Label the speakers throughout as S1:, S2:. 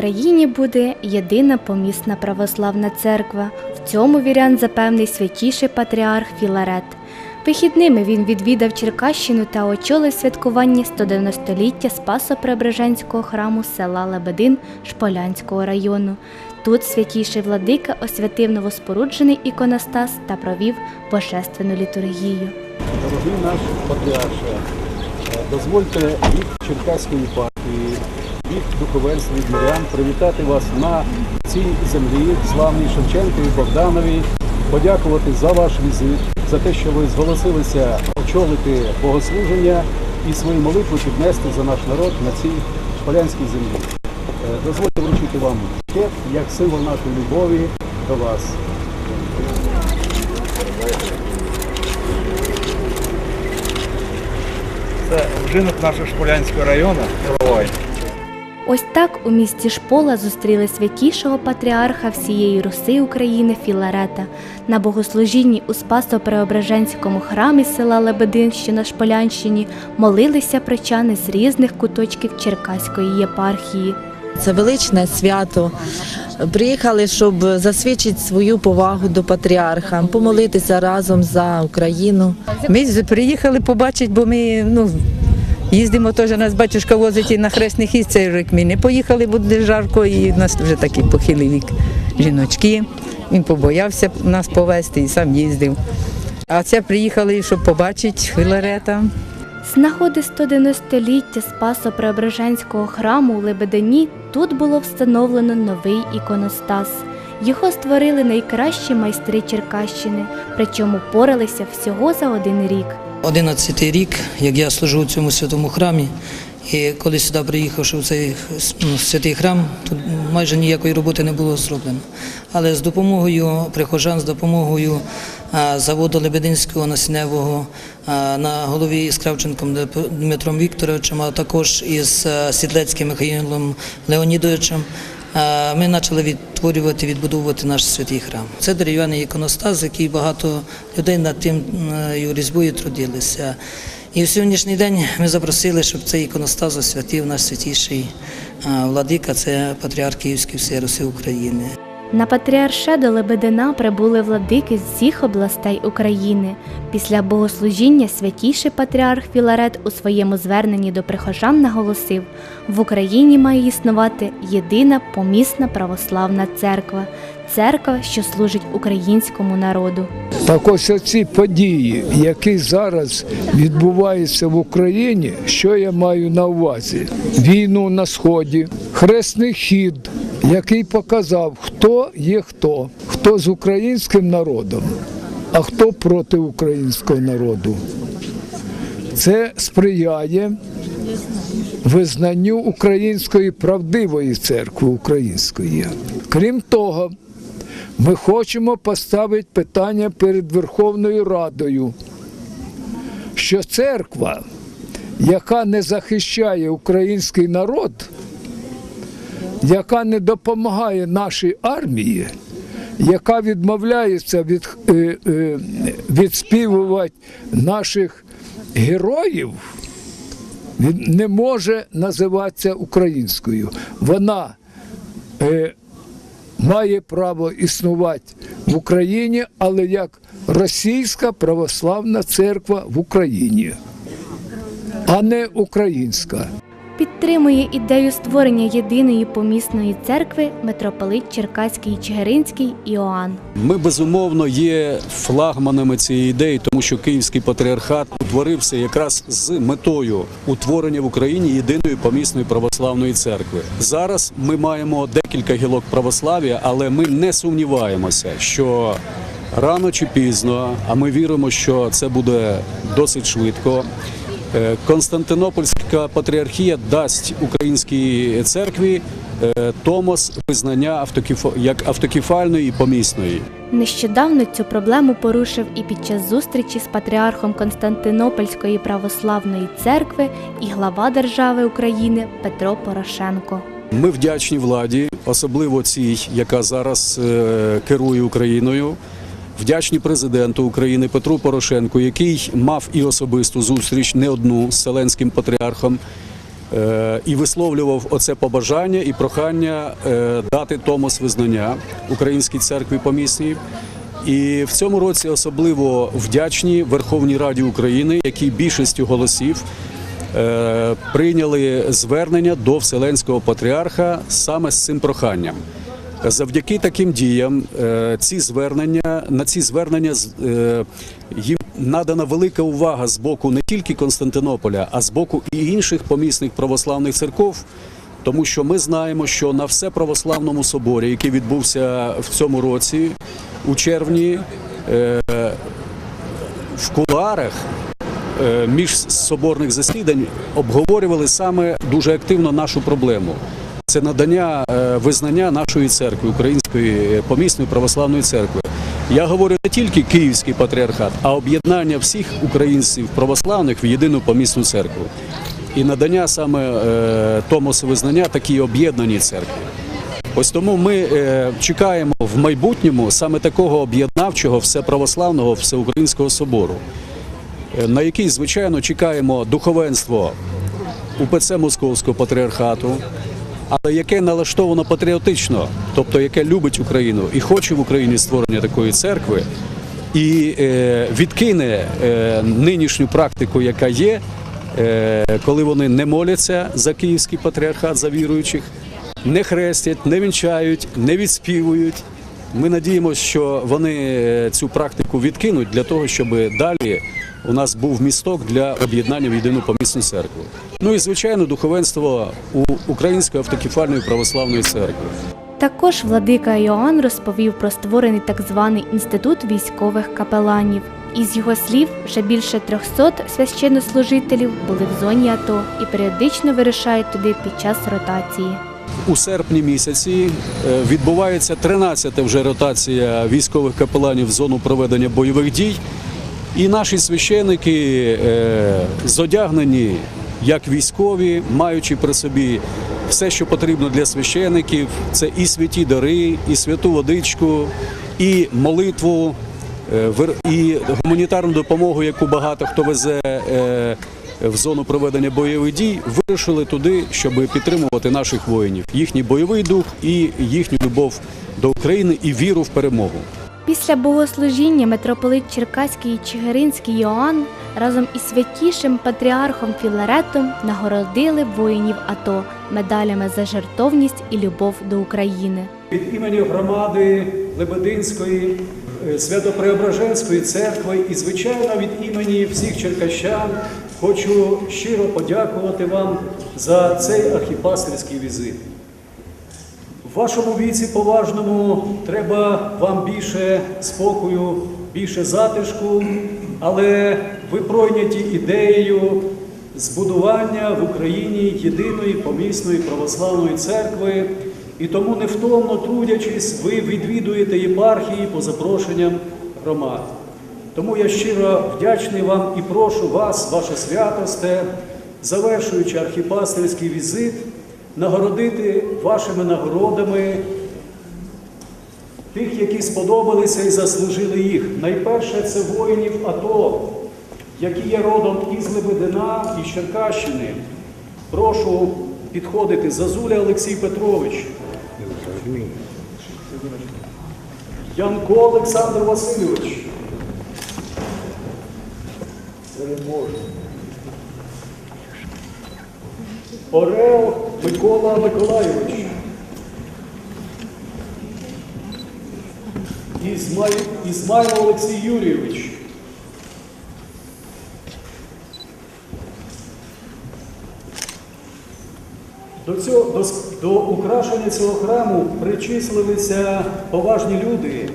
S1: Україні буде єдина помісна православна церква. В цьому вірян запевнив святіший патріарх Філарет. Вихідними він відвідав Черкащину та очолив святкування 190-ліття Спасо-Преображенського храму села Лебедин Шполянського району. Тут святіший владика освятив новоспоруджений іконостас та провів божественну літургію.
S2: Дорогий наш патріарше, е, дозвольте від Черкаської партії, від мирян привітати вас на цій землі, славній Шевченкові Богданові, подякувати за ваш візит, за те, що ви зголосилися очолити богослуження і свої молитви піднести за наш народ на цій шполянській землі. Е, Дозвольте вручити вам букет як символ нашої любові до вас.
S3: Це вжинок нашого Шполянського району.
S1: Ось так у місті Шпола зустріли святішого патріарха всієї Руси України Філарета. На богослужінні у Спасо-Преображенському храмі села Лебедин, що на Шполянщині, молилися прочани з різних куточків Черкаської єпархії.
S4: Це величне свято. Приїхали, щоб засвідчити свою повагу до патріарха, помолитися разом за Україну.
S5: Ми з- приїхали побачити, бо ми ну, їздимо теж, нас батюшка возить і на хресний хіст цей рік. Ми не поїхали, бо дуже жарко, і в нас вже такий похилий вік жіночки. Він побоявся нас повезти і сам їздив. А це приїхали, щоб побачити Філарета.
S1: З нагоди 190-ліття Спасо-Преображенського храму у Лебедині тут було встановлено новий іконостас. Його створили найкращі майстри Черкащини, причому поралися всього за один рік.
S6: 11 рік, як я служу у цьому святому храмі, і коли сюди приїхавши в цей святий храм, тут майже ніякої роботи не було зроблено. Але з допомогою прихожан, з допомогою заводу Лебединського насінневого на голові з Кравченком Дмитром Вікторовичем, а також із Сідлецьким Михайлом Леонідовичем, ми почали відтворювати, відбудовувати наш святий храм. Це дерев'яний іконостас, який багато людей над тим е, різьбою трудилися. І в сьогоднішній день ми запросили, щоб цей іконостас освятив наш святіший е, владика, це патріарх Київський всієї України.
S1: На патріарше до Лебедина прибули владики з всіх областей України. Після богослужіння святіший патріарх Філарет у своєму зверненні до прихожан наголосив: в Україні має існувати єдина помісна православна церква, церква, що служить українському народу.
S7: Так ось ці події, які зараз відбуваються в Україні, що я маю на увазі? Війну на сході, хресний хід, який показав, хто є хто, хто з українським народом, а хто проти українського народу. Це сприяє визнанню української правдивої церкви української. Крім того, ми хочемо поставити питання перед Верховною Радою, що церква, яка не захищає український народ, яка не допомагає нашій армії, яка відмовляється від, е, е, відспівувати наших героїв, не може називатися українською. Вона е, має право існувати в Україні, але як Російська православна церква в Україні, а не українська.
S1: Підтримує ідею створення єдиної помісної церкви митрополит Черкаський Чигиринський Іоанн.
S2: Ми безумовно є флагманами цієї ідеї, тому що Київський патріархат утворився якраз з метою утворення в Україні єдиної помісної православної церкви. Зараз ми маємо декілька гілок православ'я, але ми не сумніваємося, що рано чи пізно, а ми віримо, що це буде досить швидко. Е, Константинопольська патріархія дасть українській церкві е, томос визнання автокеф- як автокефальної і помісної.
S1: Нещодавно цю проблему порушив і під час зустрічі з патріархом Константинопольської православної церкви і глава держави України Петро Порошенко.
S2: Ми вдячні владі, особливо цій, яка зараз е, керує Україною. Вдячні президенту України Петру Порошенку, який мав і особисту зустріч не одну з Вселенським патріархом. е, і висловлював оце побажання і прохання е, дати томос визнання Українській церкві помісній. І в цьому році особливо вдячні Верховній Раді України, які більшістю голосів е, прийняли звернення до Вселенського патріарха саме з цим проханням. Завдяки таким діям е, ці звернення на ці звернення е, їм надана велика увага з боку не тільки Константинополя, а з боку і інших помісних православних церков. Тому що ми знаємо, що на всеправославному соборі, який відбувся в цьому році, у червні, е, в кулуарах е, між соборних засідань обговорювали саме дуже активно нашу проблему. Це надання е, визнання нашої церкви, Української помісної православної церкви. Я говорю не тільки Київський патріархат, а об'єднання всіх українців православних в єдину помісну церкву. І надання саме е, Томосу визнання такій об'єднаній церкві. Ось тому ми е, чекаємо в майбутньому саме такого об'єднавчого всеправославного всеукраїнського собору, е, на який, звичайно, чекаємо духовенство УПЦ Московського патріархату, але яке налаштовано патріотично, тобто яке любить Україну і хоче в Україні створення такої церкви, і е, відкине е, нинішню практику, яка є, е, коли вони не моляться за київський патріархат, за віруючих, не хрестять, не вінчають, не відспівують. Ми надіємося, що вони е, цю практику відкинуть для того, щоб далі у нас був місток для об'єднання в єдину помісну церкву. Ну і звичайно, духовенство у Української автокефальної православної церкви.
S1: Також владика Йоанн розповів про створений так званий інститут військових капеланів. Із його слів, вже більше 300 священнослужителів були в зоні АТО і періодично вирушають туди під час ротації.
S2: У серпні місяці е, відбувається 13-та вже ротація військових капеланів в зону проведення бойових дій. І наші священики е, зодягнені як військові, маючи при собі все, що потрібно для священиків, це і святі дари, і святу водичку, і молитву, е, і гуманітарну допомогу, яку багато хто везе е, в зону проведення бойових дій, вирішили туди, щоб підтримувати наших воїнів, їхній бойовий дух і їхню любов до України і віру в перемогу.
S1: Після богослужіння митрополит Черкаський і Чигиринський Йоанн разом із святішим патріархом Філаретом нагородили воїнів АТО медалями за жертовність і любов до України.
S2: Від імені громади Лебединської е, Свято-Преображенської церкви і, звичайно, від імені всіх черкащан хочу щиро подякувати вам за цей архіпастерський візит. В вашому віці поважному треба вам більше спокою, більше затишку, але ви пройняті ідеєю збудування в Україні єдиної помісної православної церкви, і тому невтомно трудячись, ви відвідуєте єпархії по запрошенням громад. Тому я щиро вдячний вам і прошу вас, ваше святосте, завершуючи архіпастерський візит, нагородити вашими нагородами тих, які сподобалися і заслужили їх. Найперше це воїнів АТО, які є родом із Лебедина і Черкащини. Прошу підходити Зазуля Олексій Петрович. Янко Олександр Васильович. Орел Микола Миколайович. Ізмай... Ізмайло Олексій Юрійович. До, цього, до, до украшення цього храму причислилися поважні люди.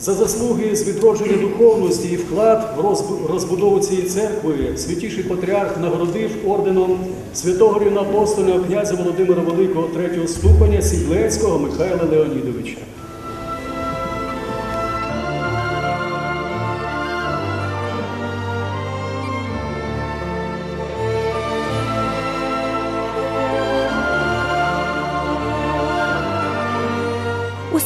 S2: За заслуги з відродження духовності і вклад в розбудову цієї церкви святіший патріарх нагородив орденом святого рівноапостольного князя Володимира Великого третього ступеня Сідлецького Михайла Леонідовича.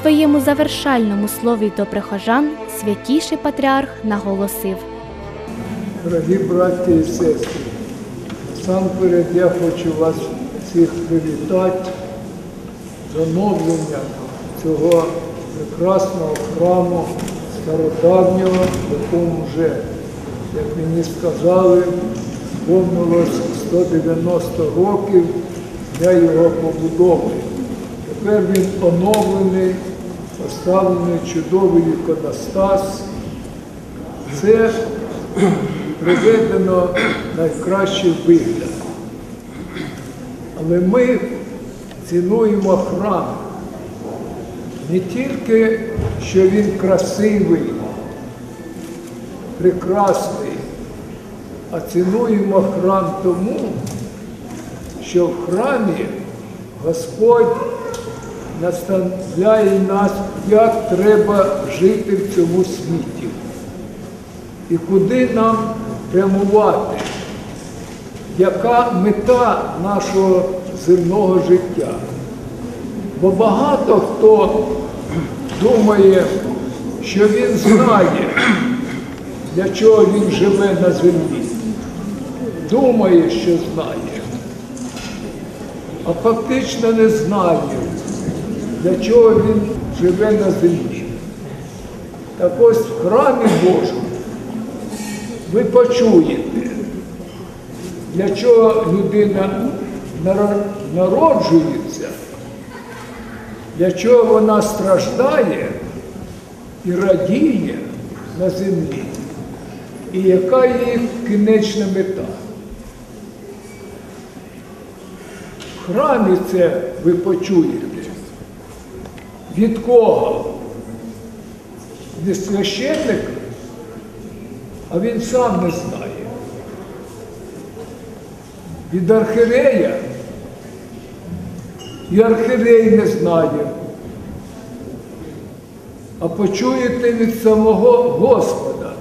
S1: Своєму завершальному слові до прихожан святіший патріарх наголосив.
S7: Дорогі браті і сестри, Насамперед я хочу вас всіх привітати з оновленням цього прекрасного храму стародавнього, якому вже, як мені сказали, повнилось 190 років для його побудови. Тепер він оновлений, поставлений чудовий іконостас. Це приведено найкращий вигляд. Але ми цінуємо храм не тільки, що він красивий, прекрасний, а цінуємо храм тому, що в храмі Господь наставляє нас, як треба жити в цьому світі і куди нам прямувати, яка мета нашого земного життя. Бо багато хто думає, що він знає, для чого він живе на землі. Думає, що знає, а фактично не знає, для чого він живе на землі. Так ось в храмі Божому ви почуєте, для чого людина народжується, для чого вона страждає і радіє на землі, і яка її кінечна мета. В храмі це ви почуєте. Від кого? Від священника? а він сам не знає. Від архирея і архирей не знає. А почуєте від самого Господа,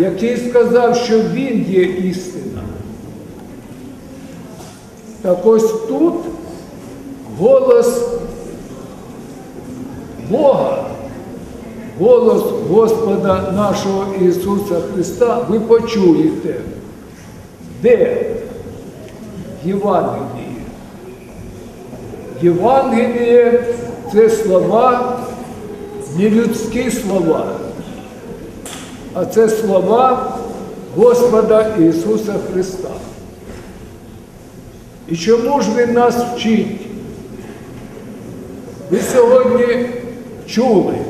S7: який сказав, що Він є істина. Так ось тут голос Бога голос Господа нашого Ісуса Христа ви почуєте. Де? В Євангелії. Євангеліє це слова, не людські слова, а це слова Господа Ісуса Христа. І чому ж Він нас вчить? Ви сьогодні чули,